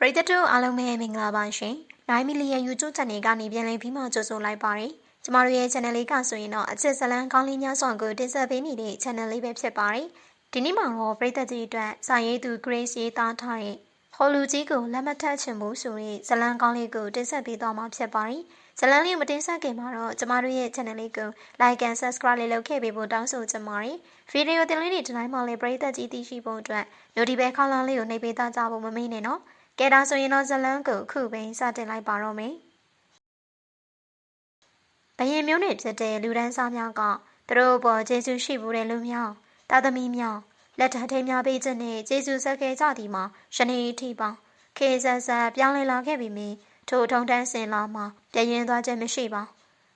ပရိသတ်တို့အားလုံးပဲမင်္ဂလာပါရှင်။9 million YouTube channel ကနေပြန်လည်ပြီးမှကြိုဆိုလိုက်ပါရစေ။ကျမတို့ရဲ့ channel လေးကဆိုရင်တော့အချစ်ဇလန်းကောင်းလေးများစွာကိုတင်ဆက်ပေးနေတဲ့ channel လေးပဲဖြစ်ပါတယ်။ဒီနေ့မှာတော့ပရိသတ်ကြီးအတွက်စာရေးသူ Grace ရေးသားထားတဲ့ဟော်လူကြီးကိုလက်မထပ်ချင်ဘူးဆိုတဲ့ဇလန်းကောင်းလေးကိုတင်ဆက်ပေးသွားမှာဖြစ်ပါတယ်။ဇလန်းလေးမတင်ဆက်ခင်မှာတော့ကျမတို့ရဲ့ channel လေးကို like and subscribe လေးလုပ်ခဲ့ပေးဖို့တောင်းဆိုချင်ပါတယ်။ဗီဒီယိုတင်လေးတွေဒီတိုင်းမှာလည်းပရိသတ်ကြီးသိရှိဖို့အတွက် notification ခေါင်းလောင်းလေးကိုနှိပ်ပေးသားကြဖို့မမေ့နဲ့နော်။ ကဲဒါဆိုရင်တော့ဇလန်းကိုခုပင်စတင်လိုက်ပါတော့မယ်။ဘယင်မျိုးနဲ့ဖြစ်တဲ့လူဒန်းစားများကသူတို့ပေါ်ကျေးဇူးရှိဘူးတဲ့လူများတာသမီများလက်ထထိန်များပေးခြင်းနဲ့ကျေးဇူးဆက်ခဲ့ကြသည်မှာယနေ့အထိပါခေဆက်ဆက်ပြောင်းလဲလာခဲ့ပြီမင်းထိုထုံတန်းစင်လာမှာပြရင်သွားခြင်းမရှိပါ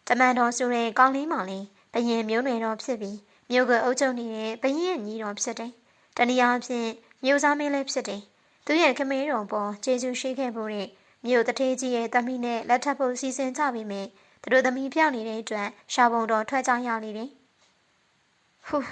တမန်တော်ဆိုတဲ့ကောင်းလေးမှလည်းဘယင်မျိုးနွယ်တော်ဖြစ်ပြီးမြို့ကအုပ်ချုပ်နေတဲ့ဘယင်ရဲ့ညီတော်ဖြစ်တယ်တနည်းအားဖြင့်မြို့သားမင်းလည်းဖြစ်တယ် သူရဲ့ခမေးတော်ပေါ်ကျေးဇူးရှိခဲ့ဖို့တဲ့မြို့တထေးကြီးရဲ့သမီးနဲ့လက်ထပ်ဖို့စီစဉ်ကြပြီမယ်သူတို့သမီးပြောင်းနေတဲ့အတွက်ရှာပုံတော်ထွက်ကြရလေတယ်ဟူး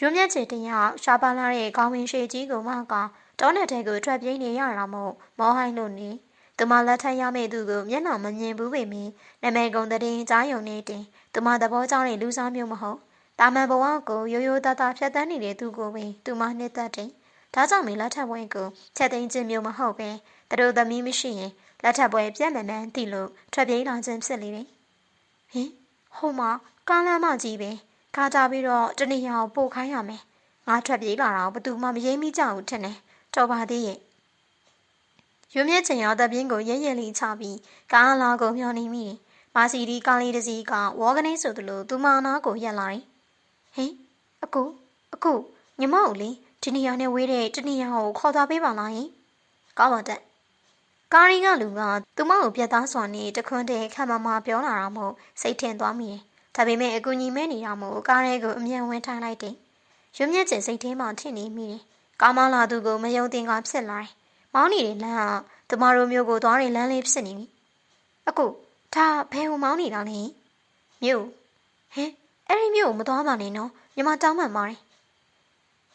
ရွမြက်ချေတယောက်ရှာပါလာတဲ့ကောင်းဝင်ရှိကြီးကိုမှကတောနယ်ထဲကိုထွက်ပြေးနေရတာမို့မောဟိုင်းလို့နေသူမလက်ထပ်ရမယ့်သူကိုမျက်နှာမမြင်ဘူးပေမယ့်နာမည်ကုန်တဲ့ကြားယုံနေတင်သူမသဘောကျတဲ့လူစားမျိုးမဟုတ်တာမန်ဘဝကိုရိုးရိုးသားသားဖြတ်တန်းနေတဲ့သူကိုပင်သူမနှစ်သက်တယ် ဒါကြောင့်မင်းလက်ထပ်ပွဲကိုချက်သိမ်းခြင်းမျိုးမဟုတ်ပဲသူတို့သမီးမရှိရင်လက်ထပ်ပွဲပြက်မှန်မှန်သိလို့ထွက်ပြေးလာခြင်းဖြစ်လေတယ်။ဟင်ဟိုမှာကားလမ်းမကြီးပဲကားကြပြီးတော့တနေရာကိုပို့ခိုင်းရမယ်။ငါထွက်ပြေးလာတာဘသူမှမရေးမိကြဘူးထင်တယ်။တော်ပါသေးရဲ့။ရွမြင့်ချင်ရောတပြင်းကိုရဲရဲလေးချပြီးကားလာကိုမျောနေမိတယ်။မာစီဒီကားလေးတစ်စီးကဝေါကနေဆိုသလိုသူမနာကိုရက်လာတယ်။ဟင်အကူအကူညီမကိုလေ ဒီနေရာနဲ့ဝေးတဲ့တနေရာကိုခေါ်သွားပေးပါလားယင်ကောင်းပါတဲ့ကာရီကလူကသူမကိုပြတ်သားစွာနဲ့တခွန်းတည်းခက်မမပြောလာတာမို့စိတ်ထင်သွားမိတယ်ဒါပေမဲ့အကူညီမဲနေတာမို့ကားရဲကိုအမြန်ဝင်ထိုင်လိုက်တယ်ရွမြက်ကျင်စိတ်ထဲမှာထင်နေမိတယ်ကားမောင်းလာသူကိုမယုံတင်ကဖြစ်လာတယ်မောင်းနေတဲ့လမ်းကသူမတို့မျိုးကိုသွားတဲ့လမ်းလေးဖြစ်နေပြီအခုဒါဘယ်ဟိုမောင်းနေတာလဲမြို့ဟင်အဲ့ဒီမြို့ကိုမသွားပါနဲ့နော်ညီမတောင်းပန်ပါတယ်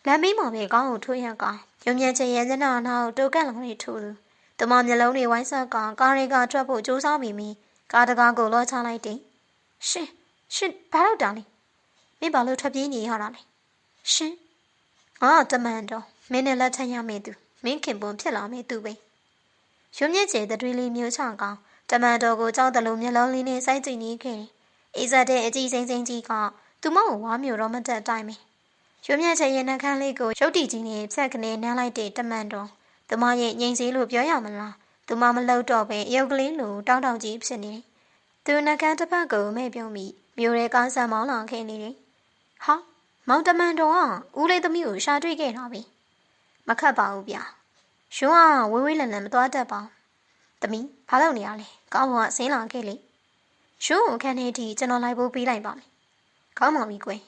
လမ်းမေးမှာပဲကောင်းကိုထိုးရကရုံမြချင်ရဲစနာနာကိုတိုးကက်လောင်နေထိုးသူတမမျက်လုံးတွေဝိုင်းဆက်ကကားတွေကထွက်ဖို့ကြိုးစားပြီးမီကားတကားကိုလောချလိုက်တယ်ရှင်ရှင်ဘာလို့တောင်းလဲမင်းဘာလို့ထွက်ပြေးနေရတာလဲရှင်အာတမန်တော်မင်းနဲ့လက်ထပ်ရမယ့်သူမင်းခင်ပွန်ဖြစ်လာမယ့်သူပဲရုံမြချင်တဲ့တွေးလေးမျိုးချကောင်တမန်တော်ကိုကြောက်တယ်လို့မျက်လုံးလေးနဲ့စိုက်ကြည့်နေခဲ့တယ်အေးစတဲ့အကြည့်စိမ့်စိမ့်ကြီးကသူမကိုဝါမျိုးတော့မတက်တိုင်းပဲ ရွမြချေရင်နှခမ်းလေးကိုရုတ်တီကြီးနဲ့ဖြတ်ကနေနမ်းလိုက်တဲ့တမန်တော်သူမရဲ့ငိမ့်စည်းလို့ပြောရမလားသူမမလောက်တော့ပဲရုပ်ကလေးလိုတောင်းတောင်းကြီးဖြစ်နေတယ်သူနှကန်းတစ်ဖက်ကိုမဲ့ပြုံးပြီးမြို့ရဲကားဆန်မောင်းလာခဲ့နေတယ်ဟာမောင်တမန်တော်ကဦးလေးသမီးကိုရှာတွေ့ခဲ့တာပဲမခတ်ပါဘူးဗျာရှင်ကဝေးဝေးလန်လန်မသွားတတ်ပါဘူးသမီးဘာလုပ်နေရလဲကောင်းကဆင်းလာခဲ့လေရှင်ကိုခန်းထဲထိကျွန်တော်လိုက်ဖို့ပေးလိုက်ပါမယ်ကောင်းပါပြီကွယ်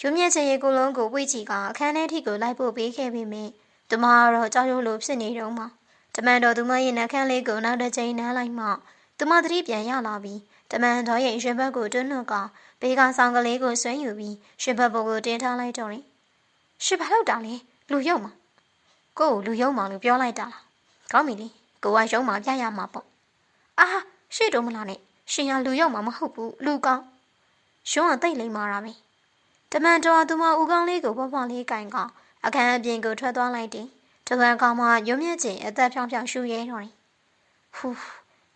ရုံမြင့်ချင်ရေကိုလုံးကိုဝိချီကအခန်းထဲထိကိုလိုက်ဖို့ပေးခဲ့ပေမယ့်သူမကတော့ကြောက်ရွံ့လို့ဖြစ်နေတော့မှတမန်တော်သူမရဲ့နှခမ်းလေးကိုနောက်တစ်ချိန်နှမ်းလိုက်မှသူမသတိပြန်ရလာပြီးတမန်တော်ရဲ့ရွှေဘက်ကိုတွန်းလွှတ်ကဘေးကဆောင်ကလေးကိုဆွဲယူပြီးရွှေဘက်ပေါ်ကိုတင်ထားလိုက်တော့တယ်။ရှင်ဘာလို့တာလဲလူယုံမှာကို့ကိုလူယုံမှာလို့ပြောလိုက်တာလား။ကောင်းပြီလေကိုကယုံမှာပြရမှာပေါ့။အာရှေ့တော့မလားနဲ့ရှင်ကလူယုံမှာမဟုတ်ဘူးလူကောင်း။ရှင်ကတိတ်လိမ့်မာတာပဲ။ တမန်တော်သူမဦးကောင်းလေးကိုပေါ့ပေါ့လေးကင်ကအခန်းအပြင်ကိုထွက်သွားလိုက်တယ်။တကွန်ကောင်မရုံမြင့်ချင်းအသက်ဖြောင်းဖြောင်းရှူရဲတော့တယ်။ဟူး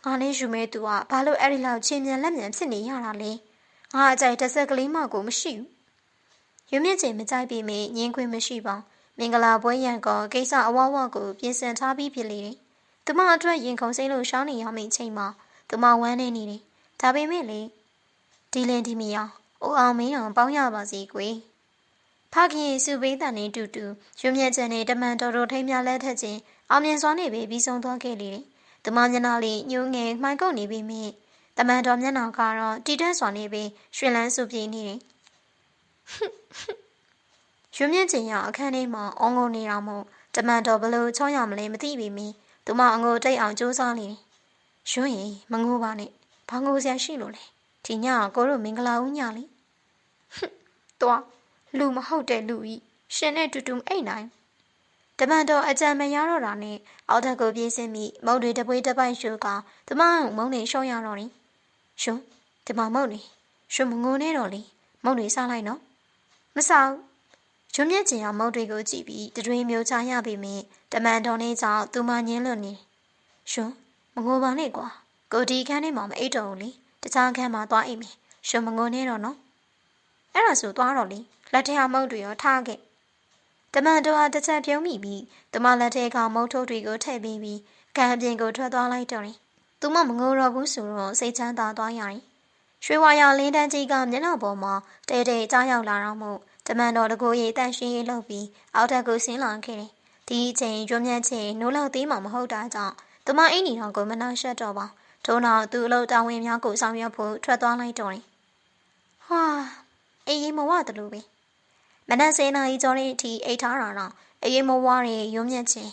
ငါလေးယူမဲသူကဘာလို့အဲ့ဒီလောက်ချင်းမြန်လက်မြန်ဖြစ်နေရတာလဲ။ငါအကြိုက်တစ်ဆက်ကလေးမှကိုမရှိဘူး။ရုံမြင့်ချင်းမကြိုက်ပေမဲ့ငင်းခွင့်မရှိပါ။မင်္ဂလာပွဲရန်ကကိစ္စအဝဝကိုပြင်ဆင်ထားပြီးဖြစ်လေတယ်။သူမအတွက်ရင်ခုန်စိမ့်လို့ရှောင်းနေရမယ့်ချိန်မှာသူမဝမ်းနေနေတယ်။ဒါပေမဲ့လေဒီလင်ဒီမီယာ အိုအောင်မင်းအောင်ပေါင်းရပါစေကွယ်ဖခင်စုဘိသန်နေတူတူရွမြက်ချန်နဲ့တမန်တော်တော်ထိမ်းများလက်ထက်ချင်းအောင်မြင်စွာနေပြီးပြီးဆုံးသွားခဲ့လေတယ်။တမမျက်နှာလေးညှိုးငယ်မှိုင်းကုတ်နေပြီးမြင့်တမန်တော်မျက်နှာကတော့တီတန့်စွာနေပြီးရွှင်လန်းစုပြေးနေတယ်။ရွမြင့်ချင်ရအခန်းထဲမှာအုံငုံနေတာမို့တမန်တော်ဘလို့ချောင်းရမလဲမသိပြီမင်းသူမအငိုတိတ်အောင်စူးစမ်းနေတယ်။ရွှင်ရင်မငိုပါနဲ့ဘာငိုစရာရှိလို့လဲ။ဒီညကိုတို့မင်္ဂလာဦးညလေ။ သွားလူမဟုတ်တဲ့လူဤရှင်နဲ့တူတူအိတ်နိုင်တမန်တော်အကြံမရတော့တာနဲ့အောက်ထပ်ကိုပြေးစင်းပြီးမုံတွေတပွေးတပိုက်ရှူကတမန်မုံတွေရှော့ရတော့တယ်ရှုံဒီမှာမုံတွေရှုံမငိုနေတော့လေမုံတွေစားလိုက်နော်မစားရွမျက်ကျင်အောင်မုံတွေကိုကြည့်ပြီးတတွေမျိုးချရပြီမင်းတမန်တော်နေကြောင့်သူမငင်းလွတ်နေရှုံမငိုပါနဲ့ကွာကိုဒီခန်းထဲမှာမအိတ်တော့ဘူးလေတခြားခန်းမှာသွားအိမ်မယ်ရှုံမငိုနေတော့နော် အဲ့ဒါဆိုသွားတော့လေလက်ထက်မုံတွေရောထားခဲ့တမန်တော်ဟာတစ်ချက်ပြုံးမိပြီးတမလက်ထဲကမုတ်ထုတ်တွေကိုထည့်ပြီးပြီးကံအပြင်ကိုထွက်သွားလိုက်တော့တယ်။သူမမငိုတော့ဘူးဆိုတော့စိတ်ချမ်းသာသွားရတယ်။ရွှေဝါရောင်လင်းတန်းကြီးကမျက်နှာပေါ်မှာတဲတဲကြားရောက်လာတော့မို့တမန်တော်တကူရေးတန့်ရှင်းရေးလုပ်ပြီးအောက်ထပ်ကိုဆင်းလာခဲ့တယ်။ဒီအချိန်ရွမြတ်ချင်းနိုးလောက်သေးမှမဟုတ်တာကြောင့်သူမအိမ်နီတော်ကိုမနှောက်ရှက်တော့ပါ။ထို့နောက်သူ့အလုပ်တာဝန်များကိုဆောင်ရွက်ဖို့ထွက်သွားလိုက်တော့တယ်။ဟာ အေးမဝတလို့ပဲ။မနက်စင်းနာရီကျော်တဲ့အထိအိတ်ထားတာတော့အေးမဝါရဲ့ရုံမြင့်ချင်း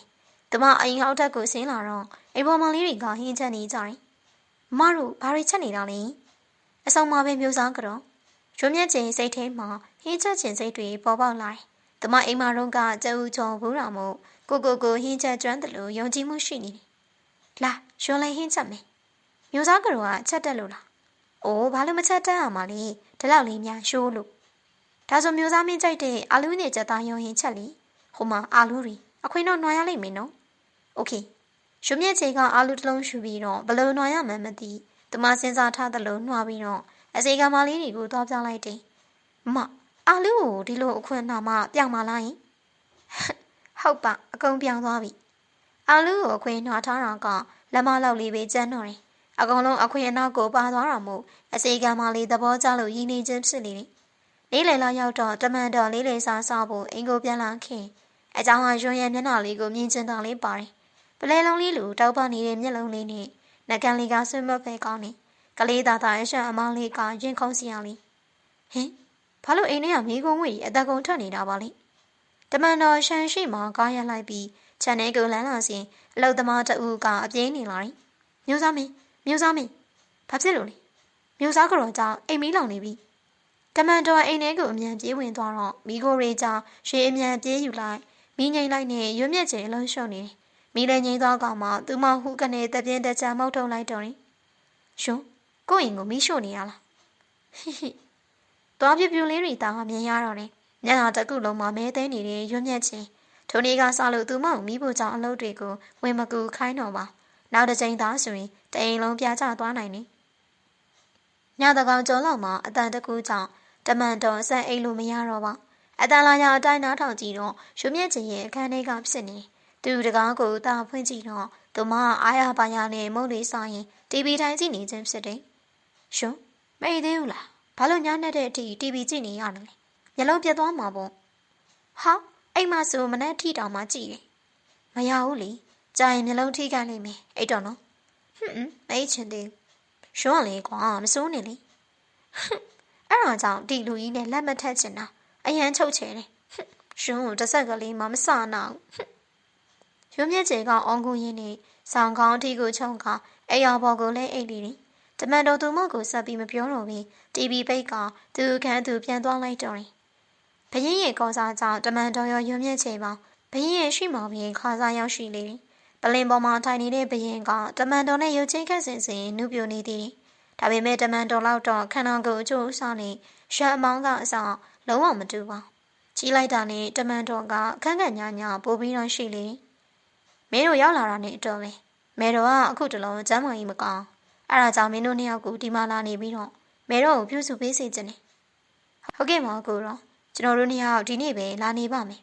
တမအိမ်ဟောက်ထက်ကိုဆင်းလာတော့အိမ်ပေါ်မလေးတွေကဟင်းချက်နေကြတယ်မတို့ဘာတွေချက်နေတာလဲအဆောင်မှာပဲမျိုးစားကတော့ရုံမြင့်ချင်းစိတ်ထဲမှာဟင်းချက်ချင်းစိတ်တွေပေါ်ပေါက်လာတယ်တမအိမ်မှာတော့ကကျူချော်ဘူးတာမို့ကိုကိုကိုဟင်းချက်ကျွမ်းတယ်လို့ယုံကြည်မှုရှိနေတယ်လာရွှန်လေးဟင်းချက်မယ်မျိုးစားကတော့ကချက်တက်လို့လားအိုးဘာလို့မချက်တက်အောင်မလဲ ဒီလောက်လေးများရှိုးလို့ဒါဆိုမျိုးသားမင်းကြိုက်တဲ့အာလူးနဲ့ကြက်သားရုံရင်ချက်လီဟိုမှာအာလူးတွေအခွင့်တော့နှွာရလိမ့်မယ်နော်โอเคရှုမြက်ချေကအာလူးတစ်လုံးရှူပြီးတော့ဘယ်လိုနှွာရမှန်းမသိတမစင်စားထားသလိုနှွာပြီးတော့အစေကမာလေးတွေကိုသွားပြလိုက်တယ်မအာလူးကိုဒီလိုအခွင့်နှာမှပြောင်းမလာရင်ဟုတ်ပါအကုန်ပြောင်းသွားပြီအာလူးကိုအခွင့်နှွာထားတာကလက်မလောက်လေးပဲကျန်းတော့တယ် အကောင်လုံးအခွင့်အနောက်ကိုပါသွားတာမို့အစေကမာလေးသဘောကျလို့ရင်းနေခြင်းဖြစ်နေတယ်လေးလေလာရောက်တော့တမန်တော်လေးလေစားစားဖို့အင်ကိုပြန်လာခင်အကြောင်းဟာရွှံရဲ့မျက်နှာလေးကိုမြင်ချင်တာလေးပါတယ်ပလဲလုံးလေးလိုတောက်ပနေတဲ့မျက်လုံးလေးနဲ့နှကန်းလေးကဆွတ်မပဲကောင်းနေကလေးသားသားအရှက်အမောင်းလေးကရင်ခုန်စီရလေးဟင်ဘာလို့အိမ်ထဲကမိကုံးဝေးအသက်ကုန်ထွက်နေတာပါလဲတမန်တော်ရှန်ရှိမှကားရလိုက်ပြီးခြံထဲကိုလမ်းလာစဉ်အလုသမားတဦးကအပြေးနေလာတယ်မျိုးစားမင်း မျိုးစားမင်းဘာဖြစ်လို့လဲမျိုးစားကတော့ကြောင့်အိမ်မီးလောင်နေပြီတမန်တော်အိမ်ထဲကိုအမြန်ပြေးဝင်သွားတော့မိကိုရေကြောင့်ရှေးအမြန်ပြေးယူလိုက်မိငိမ့်လိုက်နဲ့ရွမြက်ကျင်လုံးရှုံနေတယ်မိလည်းငိမ့်သွားကောင်မှသူမဟုကနေတပြင်းတကြမောက်ထုတ်လိုက်တော့တယ်ရှင်ကိုယ့်အိမ်ကိုမိရှို့နေရလားဟိဟိသွားပြပြလေးတွေတောင်မြင်ရတော့တယ်ညနာတကုလုံးမှာမဲသိနေတဲ့ရွမြက်ချင်းထိုနေ့ကစလို့သူမကိုမိဖို့ကြောင့်အလုပ်တွေကိုဝင်မကူခိုင်းတော့ပါ နောက်တစ်ချိန်သားဆိုရင်တအိမ်လုံးပြကျသွားနိုင်တယ်ညတကောင်ကျော်လောက်မှာအတန်တကူကြောင့်တမန်တော်ဆက်အိတ်လို့မရတော့ပါအတန်လာရအတိုင်းနားထောင်ကြည့်တော့ရွှေမြင့်ချင်းရဲ့အခန်းထဲကဖြစ်နေသူတကားကိုတာဖွင့်ကြည့်တော့သူမအားရပါရနဲ့မုတ်လေးစားရင်တီဗီတိုင်းကြည့်နေခြင်းဖြစ်တယ်ရှုံးမအိသေးဘူးလားဘာလို့ညနေတဲ့အထိတီဗီကြည့်နေရလဲမျက်လုံးပြတ်သွားမှာပေါ့ဟာအိမ်မဆိုမနဲ့ထိတောင်မှကြည့်တယ်မရဘူးလေ ကြာရင်မျက်လုံးထိခိုက်လိမ့်မယ်အဲ့တော့နော်ဟွန်းအိတ်ချင်သေးရှုံးလေကွာမစိုးနေလေအဲ့ဒါကြောင့်ဒီလူကြီးနဲ့လက်မထက်ချင်တာအရန်ချုပ်ချယ်တယ်ရှင်ကိုတစ်ဆက်ကလေးမှမစနာဘူးရုံးမြက်ကျဲကအောင်းကူရင်းနဲ့ဆောင်းကောင်းအထီကိုချုံကအဲ့ရဘော်ကိုလည်းအိတ်လီတယ်တမန်တော်သူမကိုဆက်ပြီးမပြောတော့ဘူးတီဗီပိတ်ကသူခန်းသူပြန်သွားလိုက်တော့တယ်ဘရင်ရဲ့ကောစားကြောင့်တမန်တော်ရောရုံးမြက်ကျဲပါဘရင်ရဲ့ရှိမောင်ဘရင်ခါစားရောက်ရှိလေတယ် ပလင်ပေါ်မှာထိုင်နေတဲ့ဘရင်ကတမန်တော်နဲ့ရုပ်ချင်းခက်စင်စင်နုပြိုနေသေးတယ်ဒါပေမဲ့တမန်တော်လောက်တော့ခန္ဓာကိုယ်အကျိုးအစားနဲ့ရံအမောင်းကအစားလုံးဝမတူပါကြီးလိုက်တာနဲ့တမန်တော်ကခန်းခန့်ညာညာပို့ပြီးတော့ရှိလေမင်းတို့ရောက်လာတာနဲ့အတော်ပဲမဲတော်ကအခုတလုံးကျမ်းမာကြီးမကောင်းအဲ့ဒါကြောင့်မင်းတို့နှစ်ယောက်ကိုဒီမှာလာနေပြီးတော့မဲတော်ကိုပြုစုပေးစေချင်တယ်ဟုတ်ကဲ့ပါကိုတော့ကျွန်တော်တို့နှစ်ယောက်ဒီနေ့ပဲလာနေပါမယ်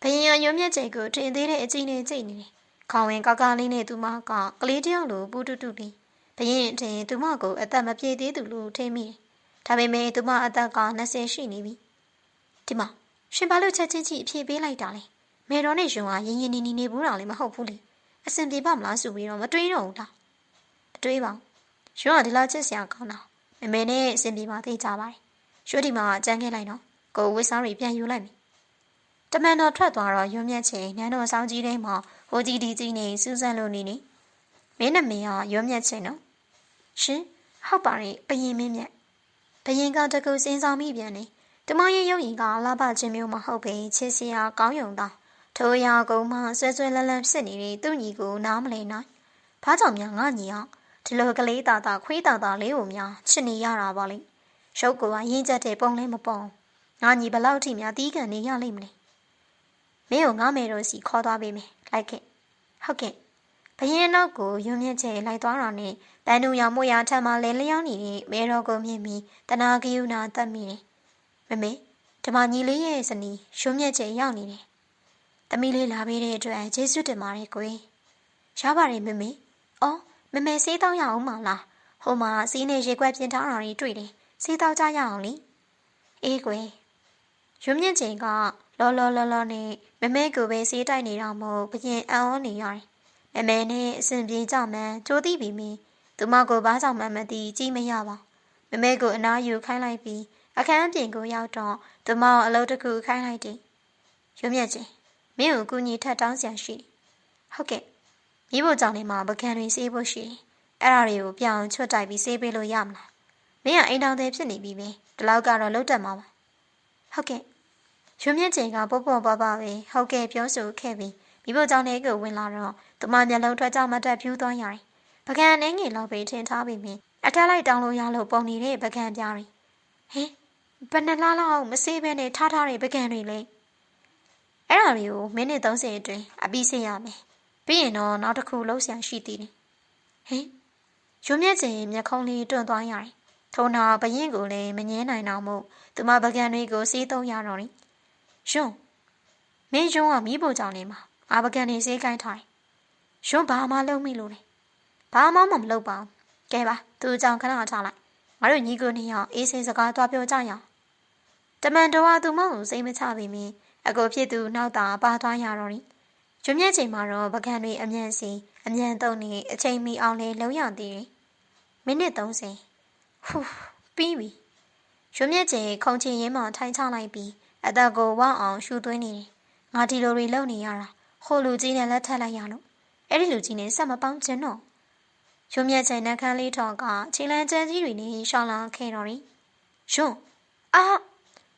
ဘယင်ရရွံ့မြက်ကျဲကိုတင်သေးတဲ့အကြည့်နဲ့ကြိတ်နေတယ် ခေါဝင်ကောက်ကားလေးနဲ့သူမကကလေးတယောက်လိုပူတူတူလေးဘရင်အထင်သူမကိုအသက်မပြေသေးသူလို့ထင်မိတယ်။ဒါပေမဲ့သူမအသက်က20ရှိနေပြီ။ဒီမှာရှင်ဘာလို့ချက်ချင်းကြီးအဖြေပေးလိုက်တာလဲ။မေတော်နဲ့ရှင်ကရင်ရင်နီနီနေဘူးတာလည်းမဟုတ်ဘူးလေ။အစင်ပြေပါမလားဆိုပြီးတော့မတွေးတော့ဘူးလား။မတွေးပါဘူး။ရှင်ကဒီလောက်ချစ်စရာကောင်းတာ။မမေနဲ့အစင်ပြေပါသိကြပါတယ်။ရွှေဒီမှာကြမ်းခဲ့လိုက်တော့ကိုဝစ်စားရီပြန်ယူလိုက်မယ်။ တမန်တော်ထွက်သွားတော့ရွံ့မြက်ချင်နန်းတော်ဆောင်ကြီးထဲမှာဟိုကြီးဒီကြီးနေစူးစမ်းလို့နေနေမင်းနဲ့မင်းကရွံ့မြက်ချင်နော်ရှင်ဟုတ်ပါရဲ့ဘယင်မင်းမြတ်ဘယင်ကတကူစင်းဆောင်မိပြန်နေတမရဲ့ရုပ်ရင်ကလာပချင်းမျိုးမဟုတ်ပဲချစ်စရာကောင်းယုံတာထိုအရာကုန်းမှဆွဲဆွဲလန်းလန်းဖြစ်နေတဲ့သူ့ညီကိုနားမလည်နိုင်။ဘာကြောင့်များငါညီအောင်ဒီလိုကလေးသားသားခွေးသားသားလေးကိုများချစ်နေရတာပါလိမ့်။ရုပ်ကရင်းချက်တဲ့ပုံလဲမပုံ။ငါညီဘလောက်ထိများတီးကန်နေရလိမ့်မလဲ။ မင်းကိုငါမေတို့စီခေါ်သွားပေးမယ်။လိုက်ခဲ့။ဟုတ်ကဲ့။ဘရင်နောက်ကိုယွန်းမြင့်ချေလိုက်သွားတာနဲ့တန်တူရောင်မွေရထမ်းမှလဲလျောင်းနေတဲ့မေတော်ကိုမြင်ပြီးတနာကယူနာတတ်မိတယ်။မမေဓမ္မညီလေးရဲ့ဇနီးယွန်းမြင့်ချေရောက်နေတယ်။သမီးလေးလာပေးတဲ့အတွက်ကျေးဇူးတင်ပါတယ်ကို။ရပါတယ်မမေ။အော်မမေစေးတောင်းရအောင်မလား။ဟိုမှာစီးနေရေခွက်ပြင်ထားတာတွေတွေ့တယ်။စေးတောင်းကြရအောင်လေ။အေးကွယ်။ယွန်းမြင့်ချေက လောလောလောလောနဲ့မမေကိုပဲစေးတိုက်နေတော့မို့ဘရင်အံ့ဩနေရတယ်။မမေနဲ့အစဉ်ပြေကြမှန်းကြိုးသိပြီမင်းသူမကိုဘာကြောင့်မှမသိကြည့်မရပါမမေကိုအနားယူခိုင်းလိုက်ပြီးအခန်းပြင်ကိုရောက်တော့သူမကိုအလုပ်တစ်ခုခိုင်းလိုက်တယ်ရုံမြက်ချင်းမင်းကိုကူညီထပ်တောင်းစရာရှိဟုတ်ကဲ့မိဖို့ကြောင့်လည်းမပကံတွေစေးဖို့ရှိတယ်အဲ့ဒါတွေကိုပြောင်းချွတ်တိုက်ပြီးစေးပေးလို့ရမလားမင်းကအိမ်တောင်သေးဖြစ်နေပြီပဲဒီလောက်ကတော့လုံးတက်မှာပါဟုတ်ကဲ့ ရုံမြက်ချင်းကပုတ်ပုတ်ပပပဲဟုတ်ကဲ့ပြောဆိုခဲ့ပြီးမိဖို့ကြောင့်လည်းကိုဝင်လာတော့သူမမျက်လုံးထွက်ကြမတက်ဖြူးသွားရတယ်ပကံအနေငယ်လောက်ပဲထင်ထားပြီးမြင်အထက်လိုက်တောင်းလို့ရလို့ပုံနေတဲ့ပကံပြားတွေဟင်ဘယ်နှလားလောက်မစေးဘဲနဲ့ထားထားတဲ့ပကံတွေလေအဲ့ဒါတွေကိုမိနစ်30အတွင်းအပြီးစေရမယ်ပြီးရင်တော့နောက်တစ်ခုလှုပ်ရှားရှိသေးတယ်ဟင်ရုံမြက်ချင်မျက်ခုံးလေးတွန့်သွားရတယ်ထုံနာဘရင်ကိုလည်းမငင်းနိုင်တော့မို့သူမပကံတွေကိုစေးသုံးရတော့တယ် ရွှွန်းမင်းရွှွန်းကမိဖို့ကြောင့်နေမှာအာပကံတွေစေးကိုင်းထားတယ်ရွှွန်းဘာမှလုပ်မိလို့လဲဘာမှမမလုပ်ပါဘူးကဲပါသူအကြောင်းခဏထားလိုက်ငါတို့ညီကိုနှစ်ယောက်အေးစိစကားသွားပြောကြရအောင်တမန်တော်ကသူမကိုစိတ်မချပေမင်းအကိုဖြစ်သူနောက်တာပါသွားရတော့တယ်ကျွမ်းမြဲချိန်မှာတော့ပကံတွေအမြန်စီအမြန်သုံးနေအချိန်မီအောင်လေလုံးရသေးတယ်မိနစ်30ဟူးပြီးပြီကျွမ်းမြဲချိန်ခုံချင်ရင်းမှထိုင်ချလိုက်ပြီး အသက်ကိုဝအောင်ရှူသွင်းနေတယ်ငါဒီလိုတွေလုပ်နေရတာဟိုလူကြီးနဲ့လက်ထပ်လိုက်ရလို့အဲ့ဒီလူကြီးနဲ့ဆက်မပေါင်းချင်တော့ရုံမြက်ချိန်နှက်ခမ်းလေးထော်ကခြေလန်းကျန်းကြီးတွေနဲ့ရှောင်းလာခဲ့တော်ရီ။ယွန်းအာ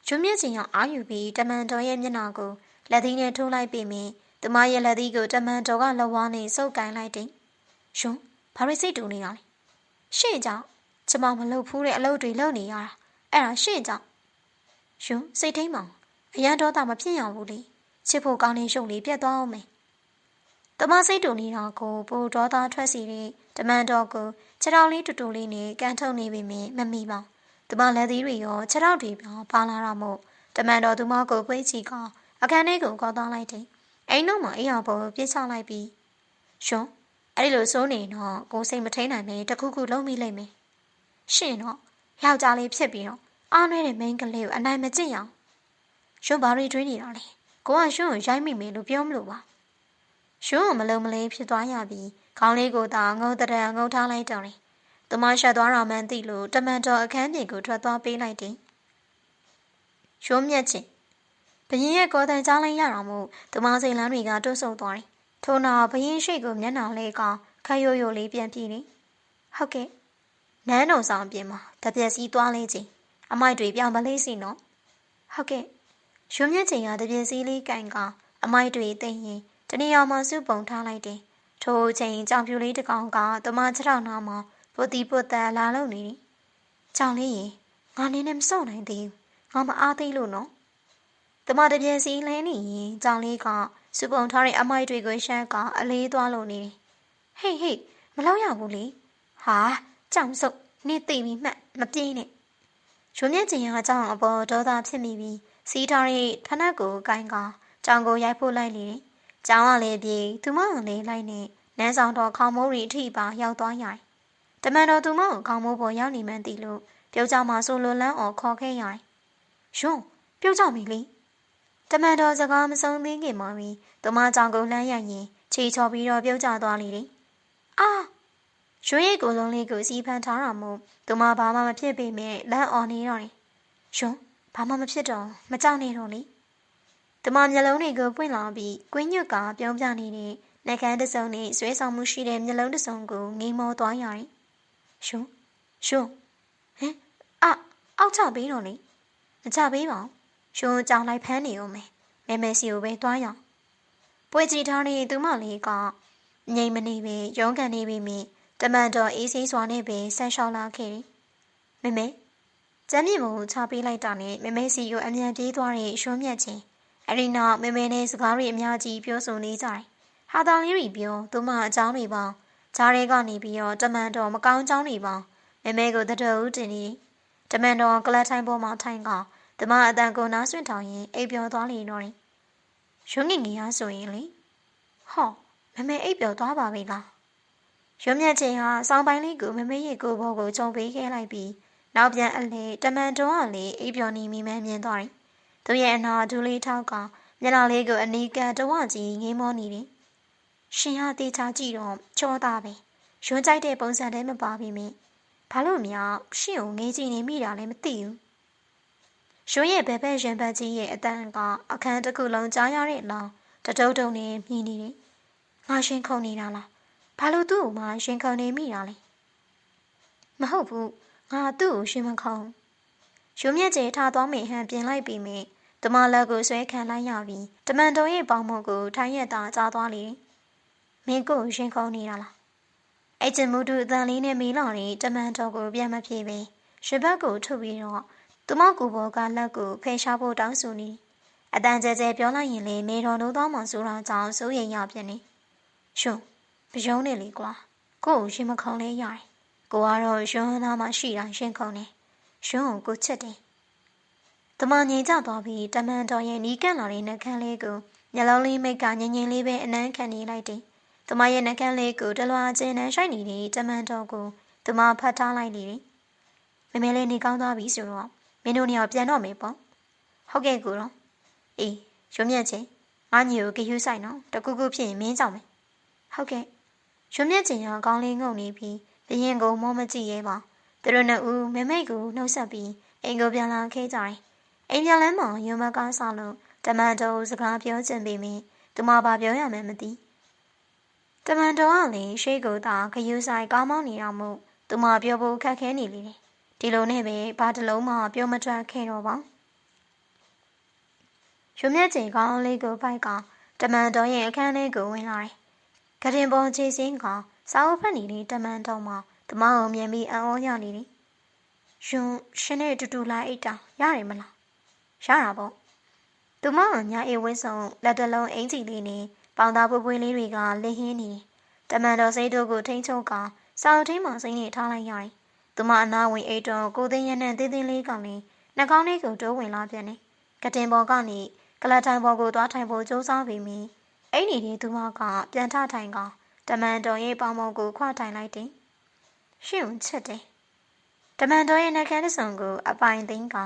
ရုံမြက်ချိန်ကအာယူပြီးတမန်တော်ရဲ့မျက်နှာကိုလက်သီးနဲ့ထိုးလိုက်ပြီးမြင်သူမရဲ့လက်သီးကိုတမန်တော်ကလက်ဝါးနဲ့စုပ်ကိုင်းလိုက်တယ်။ယွန်းဘာလို့စိတ်တူနေရလဲ။ရှင့်ကြောင့်ကျမမလုပ်ဖူးတဲ့အလုပ်တွေလုပ်နေရတာအဲ့ဒါရှင့်ကြောင့်ယွန်းစိတ်ထိန်မောင် အရန်တော့တာမဖြစ်ရဘူးလေချစ်ဖို့ကောင်းတဲ့ရှုပ်လေးပြတ်သွားအောင်မယ်။တမစိတ်တူနေတာကိုပူဒေါသထွက်စီတဲ့တမန်တော်ကိုခြေထောက်လေးတူတူလေးနဲ့ကန်ထုတ်နေပြီမြင်မမိပါသူမလက်သီးတွေရောခြေထောက်တွေပြောပါလာတော့မို့တမန်တော်သူမကိုခွေးချီကအခန်းထဲကိုခေါ်သွားလိုက်တယ်အိမ်တော့မှအိမ်အောင်ပေါ်ပြစ်ချလိုက်ပြီးရှွန်းအဲ့ဒီလိုစိုးနေတော့ကိုစိတ်မထိန်နိုင်ပဲတခုခုလုံးမိလိုက်မယ်ရှင်တော့ယောက်ျားလေးဖြစ်ပြီးတော့အားနွဲတဲ့မိန်းကလေးကိုအနိုင်မကျင့်အောင် ရှွန်းဘာတွေတွေးနေတာလဲကိုကရှွန်းကိုရိုက်မိမယ်လို့ပြောမလို့ပါရှွန်းကမလုံးမလေးဖြစ်သွားရပြီးခေါင်းလေးကိုသာငုံတရံငုံထားလိုက်တော့တယ်။သူမရှက်သွားတာမှန်းသိလို့တမန်တော်အခန်းပြင်ကိုထွက်သွားပေးလိုက်တယ်။ရုံးမြက်ချင်းဘရင်ရဲ့ကောတန်ကြားလိုက်ရအောင်မို့သူမစိန်လန်းတွေကတွတ်ဆုံသွားတယ်။ထို့နောက်ဘရင်ရှိကိုမျက်နှာလေးကောင်ခက်ရိုးရိုးလေးပြန်ပြေးနေ။ဟုတ်ကဲ့နန်းတော်ဆောင်ပြင်မှာတပြက်စီသွားလေးချင်းအမိုက်တွေပြောင်းပလေးစီနော်။ဟုတ်ကဲ့ ရုံးမြက်ချင်းကတပြက်စီလေးကန်ကောင်အမိုက်တွေသိရင်တနေရာမှာစုပုံထားလိုက်တယ်ထိုအချိန်ကြောင်ပြူလေးတစ်ကောင်ကတမခြေထောက်နာမှာပုတ်တီပုတ်တန်လာလို့နေတယ်။ကြောင်လေးရေငါနေနဲ့မစော့နိုင်သေးဘူး။ငါမအားသေးလို့နော်။တမတပြင်းစီလဲနေရင်ကြောင်လေးကစူပုံထားတဲ့အမိုက်တွေကိုရှမ်းကအလေးသွားလို့နေတယ်။ဟေးဟေးမလောက်ရဘူးလေ။ဟာကြောင်စုပ်နေသိပြီမှတ်မပြေးနဲ့။ရုံမြင့်ကျင်ကကြောင်အပေါ်ဒေါသဖြစ်မိပြီး စီးထားတဲ့ဖနက်ကိုကိုင်းကကြောင်ကိုရိုက်ဖို့လိုက်လေတယ်။ကျောင်းကလည်းပြေးသူမကလည်းလိုက်နေနန်းဆောင်တော်ခေါမိုးရီအထိပါရောက်သွားရိုင်တမန်တော်သူမကိုခေါမိုးပေါ်ရောက်နေမှန်းသိလို့ပြုတ်ကြမှာဆိုလိုလန်းအောင်ခေါ်ခဲ့ရိုင်ယွန်းပြုတ်ကြပြီလေတမန်တော်စကားမဆုံးသေးခင်မှာပြီးသူမကြောင်ကုန်လှမ်းရရင်ခြေချော်ပြီးတော့ပြုတ်ကြသွားလေတယ်အာရွှေရိတ်ကိုလုံးလေးကိုစီးဖန်ထားတာမို့သူမဘာမှမဖြစ်ပေမဲ့လမ်းအော်နေတော့တယ်ယွန်း ဘာမှမဖြစ်တော့မကြောက်နေတော့လေ။တမမျက်လုံးတွေကိုပွင့်လာပြီးကွင်းညွတ်ကပြုံးပြနေတဲ့နှကန်းတစုံနဲ့ဆွဲဆောင်မှုရှိတဲ့မျက်လုံးတစ်စုံကိုငိမ်မောသွားရတယ်။ရှုံရှုံဟင်အအောက်ချပေးတော့လေမချပေးပါဘူး။ရှုံကြောင်လိုက်ဖမ်းနေဦးမယ်။မဲမဲစီကိုပဲတွားရအောင်ပွေကြည့်ထားတဲ့သူမလေးကငြိမ်မနေပဲရုန်းကန်နေပြီမိတမန်တော်အေးဆေးစွာနဲ့ပဲဆက်လျှောက်လာခဲ့တယ်။မမေ ကျမ်းမြေမကိုချပေးလိုက်တာနဲ့မမေစီကိုအမြန်ပြေးသွားတဲ့ရွှန်းမြတ်ချင်းအဲ့ဒီနောက်မမေနဲ့စကားတွေအများကြီးပြောဆိုနေကြတယ်။ဟာတာလေးတွေပြောသူမအကြောင်းတွေပေါင်းဂျားတွေကနေပြီးတော့တမန်တော်မကောင်းကြောင်းတွေပေါင်းမမေကိုတတော်ဦးတင်နေတမန်တော်ကလတ်ထိုင်ပေါ်မှာထိုင်ကတမအတန်ကိုနားဆွင့်ထောင်ရင်အိပ်ပျော်သွားလေတော့တယ်။ရွှန်းငင်ငယ်ရဆိုရင်လေဟောမမေအိပ်ပျော်သွားပါပြီလား။ရွှန်းမြတ်ချင်းဟာစောင်းပိုင်းလေးကိုမမေရဲ့ကိုဘောကိုကြုံပေးခဲ့လိုက်ပြီး နောက်ပြန်အလေတမန်တော်ကလေအိပ်ပျော်နေမိမှန်းမြင်သွားတယ်။သူရဲ့အနာဒူလေးထောက်ကမျက်နှာလေးကိုအနီးကတဝကြီးငိမ့်မောနေတယ်။ရှင်ဟာတေချာကြည့်တော့ချောသားပဲ။ရွှန်းကြိုက်တဲ့ပုံစံတည်းမပါပြီမင်း။ဘာလို့များရှင့်ကိုငေးကြည့်နေမိတာလည်းမသိဘူး။ရွှန်းရဲ့ဘဲဘဲရင်ဘတ်ကြီးရဲ့အတန်ကအခန်းတစ်ခုလုံးကြားရတဲ့လောင်တတုံတုံနဲ့မြည်နေတယ်။ငါရှင်ခုန်နေတာလား။ဘာလို့သူ့ကိုမှရှင်ခုန်နေမိတာလဲ။မဟုတ်ဘူး။ ငါသူ့ကိုရှင်မခုန်။ရွှန်းမြက်ကျဲထားသွားမိဟန်ပြင်လိုက်ပြီးမိတမလက်ကိုဆွဲခံလိုက်ရပြီးတမန်တော်ရဲ့ပေါင်မုံကိုထိုင်းရက်သာကြားသွားလေ။မင်းကိုရှင်ခုန်နေတာလား။အဲ့ကျမှုတို့အတန်လေးနဲ့မေးလာတဲ့တမန်တော်ကိုပြန်မပြေပဲရွှေဘက်ကိုထုတ်ပြီးတော့သူမကူဘောကလက်ကိုဖယ်ရှားဖို့တောင်းဆိုနေအတန်ကျဲကျဲပြောလိုက်ရင်လေနေတော်လို့သွားမှဆိုတော့ကြောင့်စိုးရိမ်ရပြန်နေ။ရှင်မယုံနေလေကွာ။ကို့ကိုရှင်မခုံလဲရတယ်။ ကိုကတော့ရှင်သားမှရှိတာရှင်ခုံနေ။ရှင်ကိုကိုချစ်တယ်။တမန်ငြိမ်ကြသွားပြီးတမန်တော်ရဲ့နီးကန့်လာတဲ့နှကန်းလေးကိုမျက်လုံးလေးမိတ်ကငြိမ်ငြိမ်လေးပဲအနမ်းခံနေလိုက်တယ်။တမရဲ့နှကန်းလေးကိုတလွာကျင်းနှံရှိုက်နေတဲ့တမန်တော်ကိုတမဖတ်ထားလိုက်နေတယ်။မမေလေးနေကောင်းသွားပြီဆိုတော့မင်းတို့နှစ်ယောက်ပြန်တော့မေပေါ့။ဟုတ်ကဲ့ကိုတော့အေးရွှမြက်ချင်းငါညီကိုကြယူဆိုင်နော်တကူကူဖြစ်ရင်မင်းကြောက်မယ်။ဟုတ်ကဲ့ရွှမြက်ချင်းကကောင်းလေးငုံနေပြီး ဘရင်ကိုမောမကြည့်ရဲပါ။သူတို့နှစ်ဦးမမိတ်ကိုနှုတ်ဆက်ပြီးအိမ်ကိုပြန်လာခဲ့ကြတယ်။အိမ်ပြန်လမ်းမှာယုံမကားဆောင်လို့တမန်တော်စကားပြောချင်ပေမယ့်သူမဘာပြောရမှန်းမသိ။တမန်တော်ကလည်းရှိတ်ကိုသာခယူဆိုင်ကောင်းမောင်းနေတာမို့သူမပြောဖို့ခက်ခဲနေလေတယ်။ဒီလိုနဲ့ပဲဘာတလုံးမှပြောမထွက်ခဲ့တော့ပါ။ရွှေမြက်ကျင်ကောင်းလေးကိုပိုက်ကတမန်တော်ရဲ့အခန်းလေးကိုဝင်လာတယ်။ကတင်ပေါ်ချေစင်းက စာအုပ်ဖတ်နေတဲ့တမန်တော်မှာတမန်ကိုမြင်ပြီးအံ့ဩရနေတယ်။ရှင်ရှင်နဲ့အတူတူလာအိတ်တာရတယ်မလား။ရတာပေါ့။သူမကညာအေးဝင်းဆောင်လက်တလုံးအင်ကြီးလေးနဲ့ပေါင်သားပွေးပွေးလေးတွေကလင်းဟင်းနေတယ်။တမန်တော်စိတ်တို့ကိုထိန်းချုပ်ကစာအုပ်ထင်းမှာစိမ့်နေထားလိုက်ရတယ်။သူမအနာဝင်အိတ်တော်ကိုသိန်းရနဲ့သေးသေးလေးကလည်းနှာခေါင်းလေးကိုတိုးဝင်လာပြန်တယ်။ကတင်ပေါ်ကနေကလတ်ထိုင်ပေါ်ကိုသွားထိုင်ဖို့ကြိုးစားပြီးမိအဲ့ဒီဒီသူမကပြန်ထထိုင်က တမန်တော်ရဲ့ပေါင်မုံကိုခွထိုင်လိုက်တယ်။ရှင့်ုံချက်တယ်။တမန်တော်ရဲ့နှကန်းတစုံကိုအပိုင်သိန်းက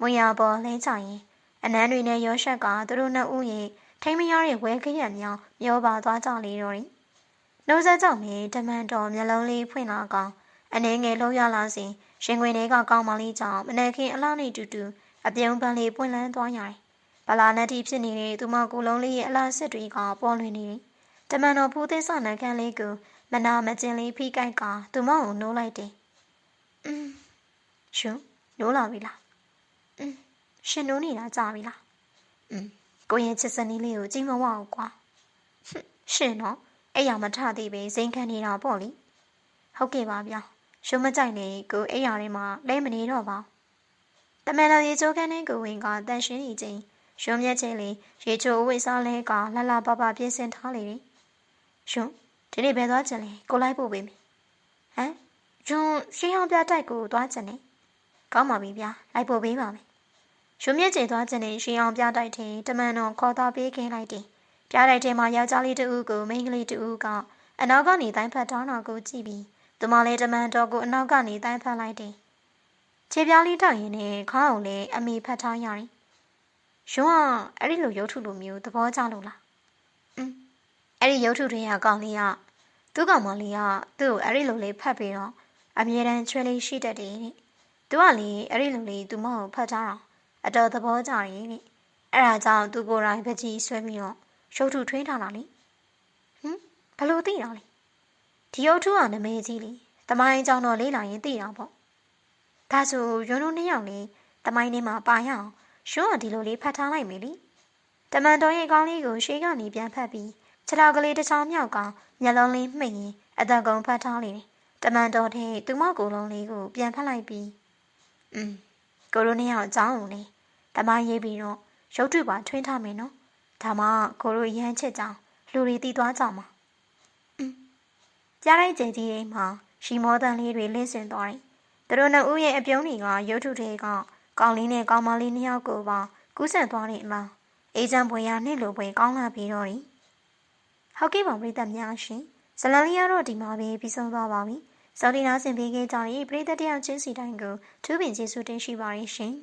မွေရပေါ်လဲချရင်အနန်းတွေနဲ့ရောရှက်ကသူတို့နှစ်ဦးရဲ့ထိမရရဲ့ဝဲခရက်မြောင်းမျောပါသွားကြလေတော့တယ်။နှုတ်ဆက်ကြောင့်မြေတမန်တော်မျက်လုံးလေးဖွင့်လာကောင်အနေငယ်လုံးရလာစဉ်ရှင်ခွင်တွေကကောင်းမလေးကြောင့်မနက်ခင်းအလားနေတူတူအပြုံးပန်းလေးပွင့်လန်းသွားရတယ်။ဗလာနတိဖြစ်နေတဲ့သူမကူလုံးလေးရဲ့အလားစစ်တွေကပေါ်လွင်နေတယ်။ တမန်တော်ဖူးသေးစနခန်းလေးကိုမနာမကျင်လေးဖိကိုက်ကသူမကိုနိုးလိုက်တယ်။အင်းရှင်နိုးလာပြီလား။အင်းရှင်နိုးနေတာကြာပြီလား။အင်းကိုရင်ချစ်စနီးလေးကိုကြည့်မဝအောင်ကွာ။ရှင်နော်အဲ့ရမထသေးပဲစိန်ခံနေတာပေါ့လေ။ဟုတ်ကဲ့ပါဗျာ။ရှင်မကြိုက်နေကိုအဲ့ရထဲမှာလဲမနေတော့ပါ။တမန်တော်ရေချိုးခန်းထဲကိုဝင်ကတန်ရှင်းနေချင်းရွှေမြက်ချင်းလေးရေချိုးဝိစားလဲကလှလှပပပြင်ဆင်ထားလေတယ် ရွှံဒီနေ့ဘယ်သွားကြလဲကိုလိုက်ပို့ပေးမယ်။ဟမ်ဂျွန်ရှင်းအောင်ပြတိုက်ကိုသွားကြတယ်။ကောင်းပါပြီဗျာလိုက်ပို့ပေးပါမယ်။ရွှံမြက်ချင်းသွားကြတဲ့ရှင်းအောင်ပြတိုက်ထင်တမန်တော်ခေါ်သွားပေးခဲ့လိုက်တယ်။ပြတိုက်ထဲမှာယောက်ျားလေးတဦးကိုမိန်းကလေးတဦးကအနောက်ကနေတိုင်းဖက်ထောင်းတော်ကိုကြည့်ပြီးသူမလေးတမန်တော်ကိုအနောက်ကနေတိုင်းဖက်လိုက်တယ်။ခြေပြားလေးတောက်ရင်နဲ့ခေါင်းကိုလည်းအမိဖက်ထားရတယ်။ရွှန်းကအဲ့ဒီလိုရုပ်ထုလိုမျိုးသဘောကျလို့လား။อืม အဲ့ဒီရုပ်ထုတွေကကောင်းလေးကသူ့ကောင်မလေးကသူ့ကိုအဲ့ဒီလိုလေးဖတ်ပြီးတော့အမြဲတမ်းချွဲလေးရှိတတ်တယ်တဲ့။သူကလေအဲ့ဒီလိုလေးသူမကိုဖတ်ထားတာအတော်သဘောကျတယ်တဲ့။အဲ့ဒါကြောင့်သူကိုယ်တိုင်ပကြီးဆွဲပြီးတော့ရုပ်ထုထွင်းထားတာလေ။ဟင်ဘလို့သိတာလဲ။ဒီရုပ်ထုကနမဲကြီးလေ။တမိုင်းကြောင့်တော့လေးလာရင်သိတာပေါ့။ဒါဆိုရွန်းတို့နှစ်ယောက်လေတမိုင်းထဲမှာပါရအောင်ရွန်းကဒီလိုလေးဖတ်ထားလိုက်မယ်လေ။တမန်တော်ရဲ့ကောင်းလေးကိုရှေးကနေပြန်ဖက်ပြီး ခြေထောက်ကလေးတစ်ချောင်းမြောက်ကမျက်လုံးလေးမှိတ်ရင်အတန်ကုန်ဖတ်ထားလိမ့်တယ်။တမန်တော်ထဲသူမကိုလုံးလေးကိုပြန်ဖတ်လိုက်ပြီးအင်းကိုလိုနေအောင်အကြောင်းဦးလေးတမန်ရေးပြီးတော့ရုပ်ထုပါထွင်းထားမယ်နော်။ဒါမှကိုလိုရမ်းချက်ကြောင်လူတွေတီးသွားကြမှာ။အင်းကြားလိုက်ကြည်ကြီးအိမ်မှာရှီမောတန်လေးတွေလင်းစင်သွားတယ်။သူတို့နှစ်ဦးရဲ့အပြုံးတွေကရုပ်ထုထဲကကောင်းလေးနဲ့ကောင်းမလေးနှစ်ယောက်ကိုပါကူးစက်သွားတဲ့အမှာအေဂျင့်ဘွေရနှစ်လိုဘွေကောင်းလာပြီးတော့ ဟုတ်ကဲ့ပါပရိသတ်များရှင်ဇလန်လေးရတော့ဒီမှာပဲပြီးဆုံးသွားပါပြီစော်ဒီနာဆင်ပေးခဲ့ကြတဲ့ပရိသတ်တယောက်ချင်းစီတိုင်းကိုထူးပင်ကျေးဇူးတင်ရှိပါရရှင်